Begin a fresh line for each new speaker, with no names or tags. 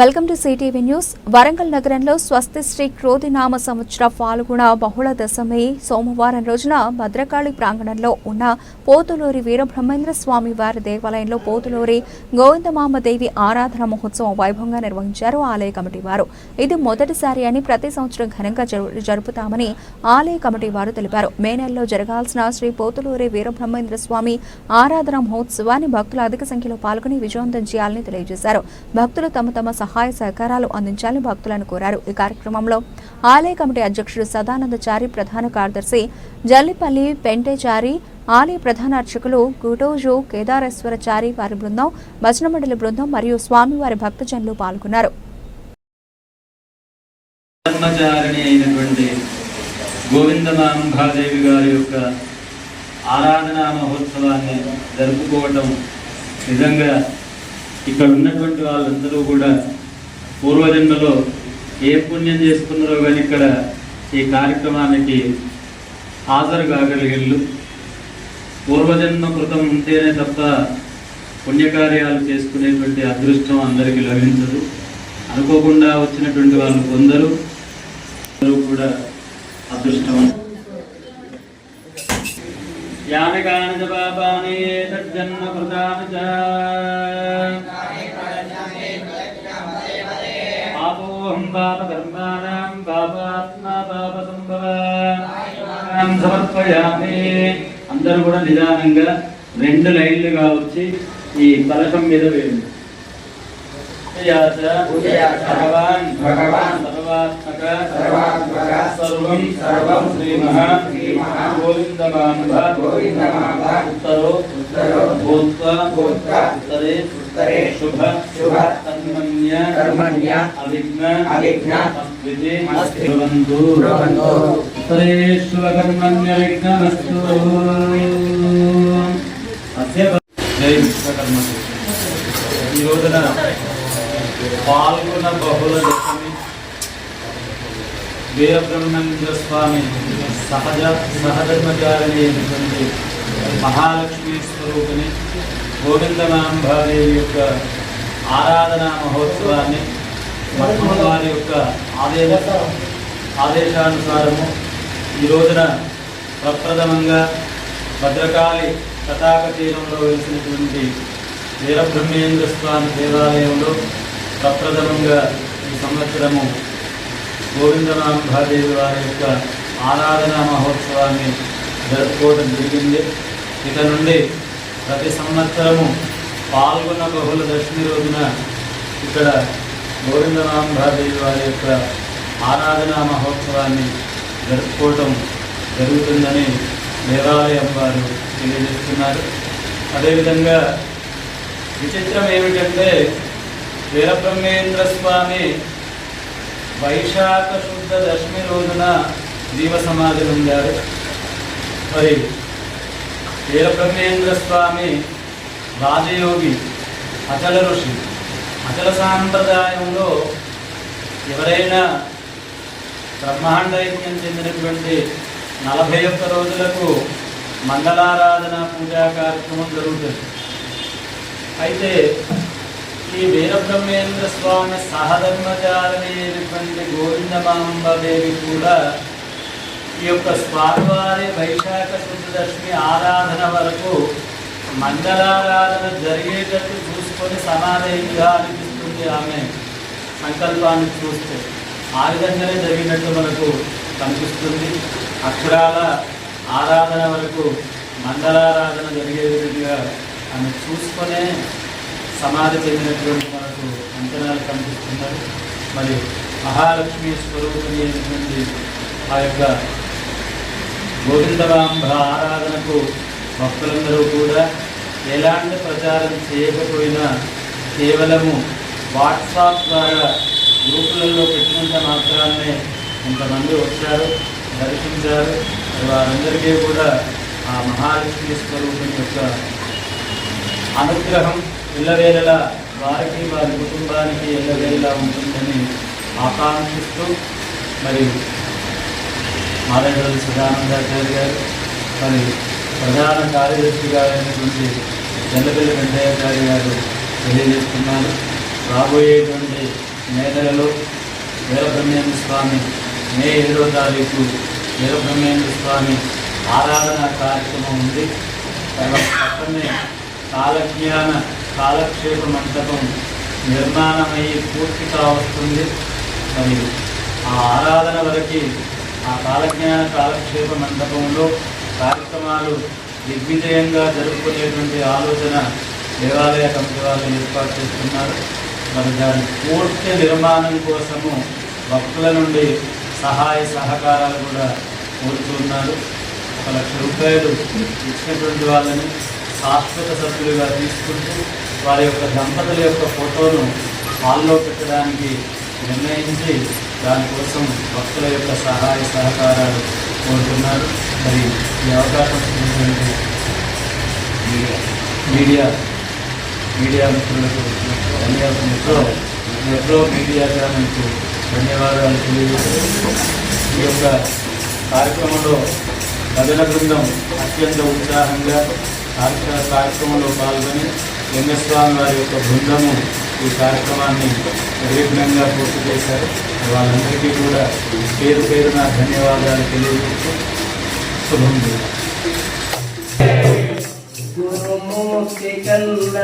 Welcome to CTV news. Warangal నగరంలో స్వస్తి శ్రీ క్రోధినామ సంవత్సర పాల్గొన బహుళ దశమి సోమవారం రోజున భద్రకాళి ప్రాంగణంలో ఉన్న పోతులూరి వీరబ్రహ్మేంద్ర స్వామి వారి దేవాలయంలో పోతులూరి గోవిందమామదేవి ఆరాధన మహోత్సవం వైభవంగా నిర్వహించారు ఆలయ కమిటీ వారు. ఇది మొదటిసారి అని ప్రతి సంవత్సరం ఘనంగా జరుపుతామని ఆలయ కమిటీ వారు తెలిపారు. మే నెలలో జరగాల్సిన శ్రీ పోతులూరి వీరబ్రహ్మేంద్ర స్వామి ఆరాధన మహోత్సవాన్ని భక్తులు అధిక సంఖ్యలో పాల్గొని విజయవంతం చేయాలని తెలియజేశారు. భక్తులు తమ తమ సహాయ సహకారాలు అందించాలని భక్తులను కోరారు. ఈ కార్యక్రమంలో ఆలయ కమిటీ అధ్యక్షుడు సదానందచారి ప్రధాన కార్యదర్శి జల్లిపల్లి పెంటేచారి ఆలయ ప్రధాన అర్చకులు గుటోజు కేదారేశ్వరచారి వారి బృందం భజన మండలి బృందం మరియు స్వామివారి భక్తజనులు పాల్గొన్నారు.
గోవిందమాంబాదేవి గారి యొక్క ఆరాధనా మహోత్సవాన్ని జరుపుకోవటం నిజంగా ఇక్కడ ఉన్నటువంటి వాళ్ళందరూ కూడా పూర్వజన్మలో ఏ పుణ్యం చేసుకున్నారో కానీ ఇక్కడ ఈ కార్యక్రమానికి హాజరు కాగలిగిళ్ళు పూర్వజన్మ కృతం ఉంటేనే తప్ప పుణ్యకార్యాలు చేసుకునేటువంటి అదృష్టం అందరికీ లభించదు. అనుకోకుండా వచ్చినటువంటి వాళ్ళు కొందరు కూడా అదృష్టం యాని కాని చ పాపాని తజ్జన్మ కృతాని చ పాపోహం పాప కర్మాణం పాపాత్మా పాప సంభవం సమర్పయామి అందరూ కూడా నిదానంగా రెండు లైన్లుగా వచ్చి ఈ కలశం మీద వేయండి. భగవాన్
భగవాన్
సర్వాత్మక సర్వం
సర్వం
శ్రీమహ గోవిందమాంబ
గోవిందమాంబ
ఉత్తరో
ఉత్తరో
భూత్వ
భూత్వ
ఉత్తరే
ఉత్తరే
శుభ
శుభ
కర్మణ్య
కర్మణ్య
అవిఘ్న
అవిఘ్న
సంస్కృతి భవంతు
భవంతు.
ఉత్తరే శుభ కర్మణ్య విఘ్నమస్తు అస్య జై విశ్వకర్మ ఈ రోజున పాల్గొన్న బహుళ దశమి వీరబ్రహ్మేంద్ర స్వామి సహజ సహధర్మచారిణి అయినటువంటి మహాలక్ష్మి స్వరూపిణి గోవిందనాంబాదేవి యొక్క ఆరాధనా మహోత్సవాన్ని మఠం వారి యొక్క ఆదేశ ఆదేశానుసారము ఈ రోజున ప్రప్రథమంగా భద్రకాళి తటాక తీరంలో వెలిసినటువంటి వీరబ్రహ్మేంద్ర స్వామి దేవాలయంలో ప్రప్రథమంగా ఈ సంవత్సరము గోవిందనాంబాదేవి వారి యొక్క ఆరాధనా మహోత్సవాన్ని జరుపుకోవడం జరిగింది. ఇక నుండి ప్రతి సంవత్సరము పాల్గొన్న బహుళ దశమి రోజున ఇక్కడ గోవిందనాంబాదేవి వారి యొక్క ఆరాధనా మహోత్సవాన్ని జరుపుకోవటం జరుగుతుందని దేవాలయం వారు తెలియజేస్తున్నారు. అదేవిధంగా విచిత్రం ఏమిటంటే వీరబ్రహ్మేంద్ర స్వామి వైశాఖ శుద్ధ దశమి రోజున జీవ సమాధి ఉండారు మరి వీరబ్రహ్మేంద్ర స్వామి రాజయోగి అచల ఋషి అచల సాంప్రదాయంలో ఎవరైనా బ్రహ్మాండైక్యం చెందినటువంటి నలభై ఒక్క రోజులకు మంగళారాధన పూజా కార్యక్రమం జరుగుతుంది. అయితే ఈ వీరబ్రహ్మేంద్ర స్వామి సహధర్మచారిణి అయినటువంటి గోవిందమాంబదేవి కూడా ఈ యొక్క స్వామివారి వైశాఖ శుద్ధ దశమి ఆరాధన వరకు మంగళారాధన జరిగేటట్టు చూసుకొని సమాధేయంగా అనిపిస్తుంది ఆమె సంకల్పాన్ని చూస్తే. ఆ విధంగానే జరిగినట్టు మనకు కనిపిస్తుంది. అక్షరాల ఆరాధన వరకు మంగళారాధన జరిగే విధంగా ఆమె చూసుకొనే సమాధి చెందినటువంటి మనకు అంచనాలు కనిపిస్తున్నాయి మరి మహాలక్ష్మి స్వరూపిణి అయినటువంటి ఆ యొక్క గోవిందరాంబ ఆరాధనకు భక్తులందరూ కూడా ఎలాంటి ప్రచారం చేయకపోయినా కేవలము వాట్సాప్ ద్వారా గ్రూపులలో పెట్టినంత మాత్రాన్నే కొంతమంది వచ్చారు దర్శించారు. వారందరికీ కూడా ఆ మహాలక్ష్మి స్వరూపిణి యొక్క అనుగ్రహం ఇళ్ళవేళలా వారికి వారి కుటుంబానికి ఇళ్ళవేళలా ఉంటుందని ఆకాంక్షిస్తూ మరి మారేడు సదానందాచార్య గారు మరి ప్రధాన కార్యదర్శి గారైనటువంటి జల్లపల్లి వెంకయ్యాచార్య గారు తెలియజేస్తున్నారు. రాబోయేటువంటి మే నెలలో వీరబ్రహ్మేంద్ర స్వామి మే ఏడో తారీఖు వీరబ్రహ్మేంద్ర స్వామి ఆరాధన కార్యక్రమం ఉంది. తర్వాత పక్కనే కాలజ్ఞాన కాలక్షేప మండపం నిర్మాణమయ్యి పూర్తి కావస్తుంది. మరి ఆ ఆరాధన వరకు ఆ కాలజ్ఞాన కాలక్షేప మండపంలో కార్యక్రమాలు దిగ్విజయంగా జరుపుకునేటువంటి ఆలోచన దేవాలయ కమిటీ వాళ్ళు ఏర్పాటు చేస్తున్నారు. మరి దాని పూర్తి నిర్మాణం కోసము భక్తుల నుండి సహాయ సహకారాలు కూడా కోరుతున్నారు ఒక లక్ష రూపాయలు ఇచ్చినటువంటి వాళ్ళని శాశ్వత సభ్యులుగా తీసుకుంటూ వారి యొక్క దంపతుల యొక్క ఫోటోను హాల్లో పెట్టడానికి నిర్ణయించి దానికోసం భక్తుల యొక్క సహాయ సహకారాలు కోరుతున్నారు. మరి ఈ అవకాశం మీడియా మీడియా మిత్రులకు ధన్యవాదాలు. మెట్రో మెట్రో మీడియా ఛానల్కు ధన్యవాదాలు తెలియజేస్తూ ఈ యొక్క కార్యక్రమంలో భజన బృందం అత్యంత ఉత్సాహంగా కార్యక్రమంలో పాల్గొని లింగస్వామి వారి యొక్క బృందము ఈ కార్యక్రమాన్ని నిర్విఘ్నంగా పూర్తి చేశారు. వాళ్ళందరికీ కూడా పేరు పేరున ధన్యవాదాలు తెలియజేస్తూ శుభం
గురుమూర్తి కన్న